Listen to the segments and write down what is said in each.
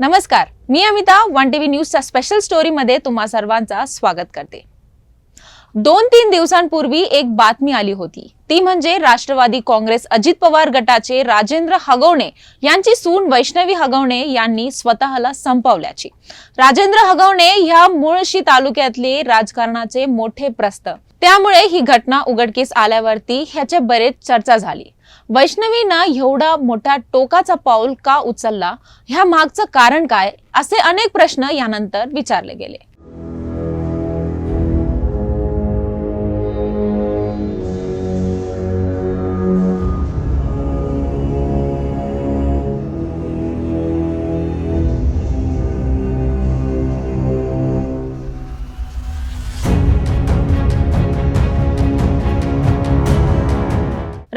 नमस्कार मी Amita one TV न्यूजच्या स्पेशल स्टोरीमध्ये तुम्हा सर्वांचा स्वागत करते. दोन तीन दिवसांपूर्वी एक बातमी आली होती. ती म्हणजे राष्ट्रवादी काँग्रेस अजित पवार गटाचे राजेंद्र हगवणे यांची सून वैष्णवी हगवणे यांनी स्वतःला संपवल्याची. राजेंद्र हगवणे ह्या मुळशी तालुक्यातले राजकारणाचे मोठे प्रस्त त्यामुळे ही घटना उघडकीस आल्यावरती ह्याचे बरेच चर्चा झाली. वैष्णवीनं एवढा मोठा टोकाचा पाऊल का उचलला? ह्या मागचं कारण काय? असे अनेक प्रश्न यानंतर विचारले गेले.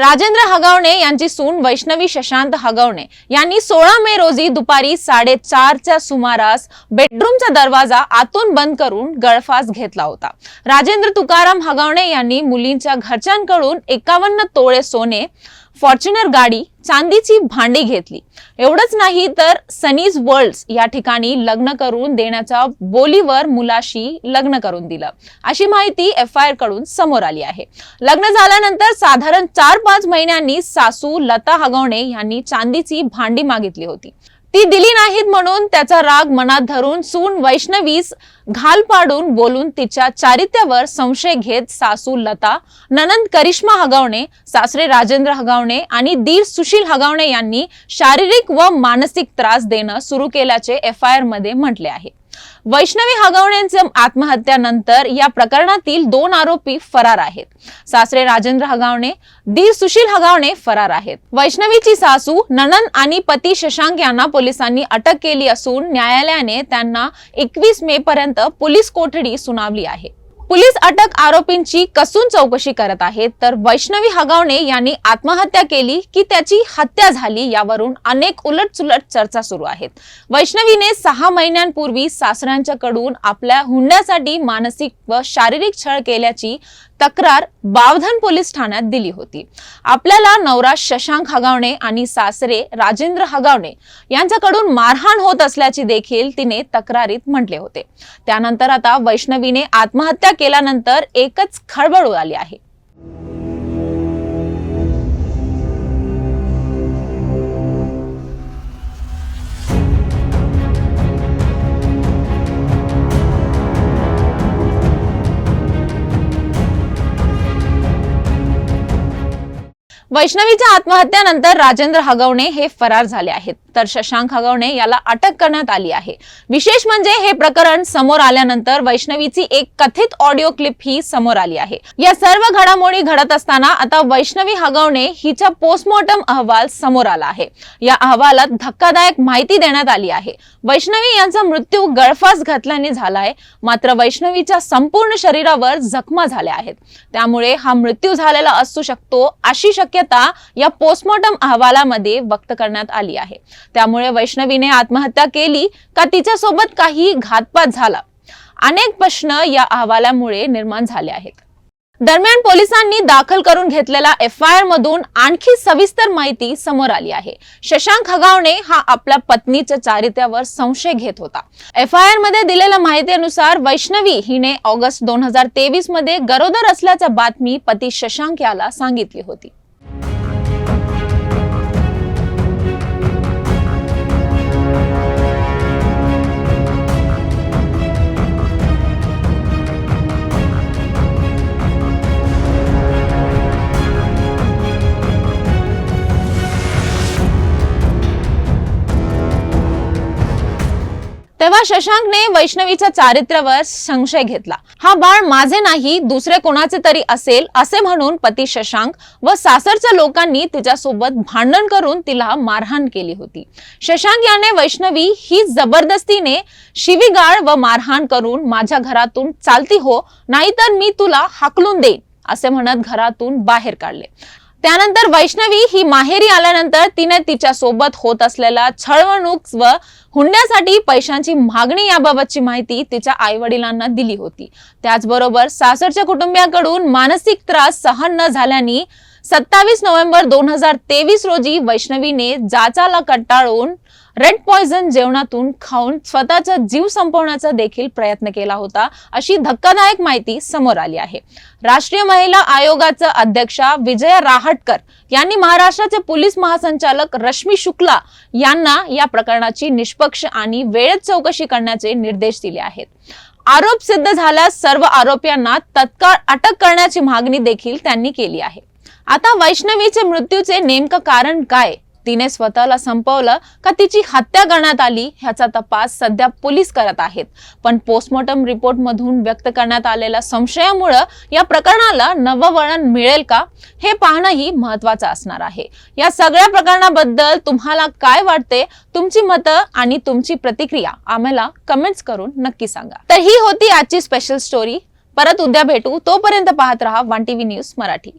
राजेंद्र हगवणे यांची सून वैष्णवी शशांत हगवणे. यांनी सोळा मे रोजी दुपारी साडेचारच्या सुमारास बेडरूमचा दरवाजा आतून बंद करून गळफास घेतला होता. राजेंद्र तुकाराम हगवणे यांनी मुलींच्या घरच्यांकडून एकावन्न तोळे सोने फॉर्च्युनर गाडी चांदीची भांडी घेतली. एवढंच नाही तर सनीज वर्ल्ड या ठिकाणी लग्न करून देण्याच्या बोलीवर मुलाशी लग्न करून दिलं. अशी माहिती एफ आय आरकडून समोर आली आहे. लग्न झाल्यानंतर साधारण चार पाच महिन्यांनी सासू लता हगवणे यांनी चांदीची भांडी मागितली होती. ती दिली नाहीत म्हणून त्याचा राग मनात धरून सून वैष्णवीस घाल पाडून बोलून तिच्या चारित्र्यावर संशय घेत सासू लता ननंद करिश्मा हगावणे सासरे राजेंद्र हगावणे आणि दीर सुशील हगावणे यांनी शारीरिक व मानसिक त्रास देणं सुरू केल्याचे एफ आय आरमध्ये म्हटले आहे. वैष्णवी हगवणेंच्या आत्महत्यानंतर या प्रकरणातील दोन आरोपी फरार आहेत. सासरे राजेंद्र हगावणे दीर सुशील हगावणे फरार आहेत. वैष्णवीची सासू ननन आणि पती शशांक यांना पोलिसांनी अटक केली असून न्यायालयाने त्यांना एकवीस मे पर्यंत पोलीस कोठडी सुनावली आहे. पोलीस अटक आरोपींची कसून चौकशी करत आहेत तर वैष्णवी हगावणे यांनी आत्महत्या केली की त्याची हत्या झाली यावरून अनेक उलटसुलट चर्चा सुरू आहेत. वैष्णवीने सहा महिन्यांपूर्वी सासऱ्यांच्याकडून आपल्या हुंड्यासाठी मानसिक व शारीरिक छळ केल्याची तक्रार बावधन पोलीस ठाण्यात दिली होती. आपल्याला नवरा शशांक हगावणे आणि सासरे राजेंद्र हगावणे यांच्याकडून मारहाण होत असल्याची देखील तिने तक्रारीत म्हटले होते. त्यानंतर आता वैष्णवीने आत्महत्या केल्यानंतर एकच खळबळ उडाली आहे. वैष्णवीच्या आत्महत्यानंतर राजेंद्र हगवणे हे फरार झाले आहेत. तर शशांक हगवणे याला अटक करण्यात आली आहे. विशेष म्हणजे हे प्रकरण समोर आल्यानंतर वैष्णवीची एक कथित ऑडिओ क्लिप ही समोर आली आहे. या सर्व घडामोडी घडत असताना आता वैष्णवी हगवणे हिचा पोस्टमॉर्टम अहवाल समोर आला आहे. या अहवालात धक्कादायक माहिती देण्यात आली आहे. वैष्णवी यांचा मृत्यू गळफास घातल्याने झालाय. मात्र वैष्णवीच्या संपूर्ण शरीरावर जखमा झाल्या आहेत. त्यामुळे हा मृत्यू झालेला असू शकतो अशी शक्यता या पोस्टमॉर्टम अहवालामध्ये व्यक्त करण्यात आली आहे. त्यामुळे वैष्णवीने आत्महत्या केली का तिच्यासोबत काही घातपात झाला? अनेक प्रश्न या अहवालामुळे निर्माण झाले आहेत. दरम्यान पोलिसांनी दाखल करून घेतलेल्या एफ आय आर मधून आणखी सविस्तर माहिती समोर आली आहे. शशांक हगावणे हा आपल्या पत्नीच्या चारित्र्यावर संशय घेत होता. एफ आय आरमध्ये दिलेल्या माहितीनुसार वैष्णवी हिने ऑगस्ट दोन हजार तेवीसमध्ये गरोदर असल्याच्या बातमी पती शशांक याला सांगितली होती. तेव्हा शशांकने वैष्णवीच्या चारित्र्यावर संशय घेतला. हा बाळ माझे नाही दुसरे कोणाचे तरी असेल असे म्हणून पती शशांक व सासरच्या लोकांनी तिच्यासोबत भांडण करून तिला मारहाण केली होती. शशांक याने वैष्णवी ही जबरदस्तीने शिवीगाळ व मारहाण करून माझ्या घरातून चालती हो नाहीतर मी तुला हाकलून देईन असे म्हणत घरातून बाहेर काढले. त्यानंतर वैष्णवी ही माहेरी आल्यानंतर तिने तिच्या सोबत होत असलेला छळवणूक व हुंड्यासाठी पैशांची मागणी याबाबतची माहिती तिच्या आई वडिलांना दिली होती. त्याचबरोबर सासरच्या कुटुंबियाकडून मानसिक त्रास सहन न झाल्याने सत्तावीस नोव्हेंबर दोन हजार तेवीस रोजी वैष्णवीने जाचाला कंटाळून रेड पॉइझन जेवणातून खाऊन स्वतःचा जीव संपवण्याचा देखील प्रयत्न केला होता अशी धक्कादायक माहिती समोर आली आहे. राष्ट्रीय महिला आयोगाच्या अध्यक्षा विजया राहटकर यांनी महाराष्ट्राचे पोलीस महासंचालक रश्मी शुक्ला यांना या प्रकरणाची निष्पक्ष आणि वेळेत चौकशी करण्याचे निर्देश दिले आहेत. आरोप सिद्ध झाल्यास सर्व आरोपींना तत्काळ अटक करण्याची मागणी देखील त्यांनी केली आहे. आता वैष्णवीचे मृत्यूचे नेमकं कारण काय? तिने स्वतःला संपवलं का तिची हत्या करण्यात आली ह्याचा तपास सध्या पोलीस करत आहेत. पण पोस्टमॉर्टम रिपोर्ट मधून व्यक्त करण्यात आलेल्या संशयामुळं या प्रकरणाला नवं वळण मिळेल का? हे पाहणंही महत्वाचं असणार आहे. या सगळ्या प्रकरणाबद्दल तुम्हाला काय वाटते? तुमची मतं आणि तुमची प्रतिक्रिया आम्हाला कमेंट्स करून नक्की सांगा. तर ही होती आजची स्पेशल स्टोरी परत उद्या भेटू. तोपर्यंत पाहत रहा वन टीव्ही न्यूज मराठी.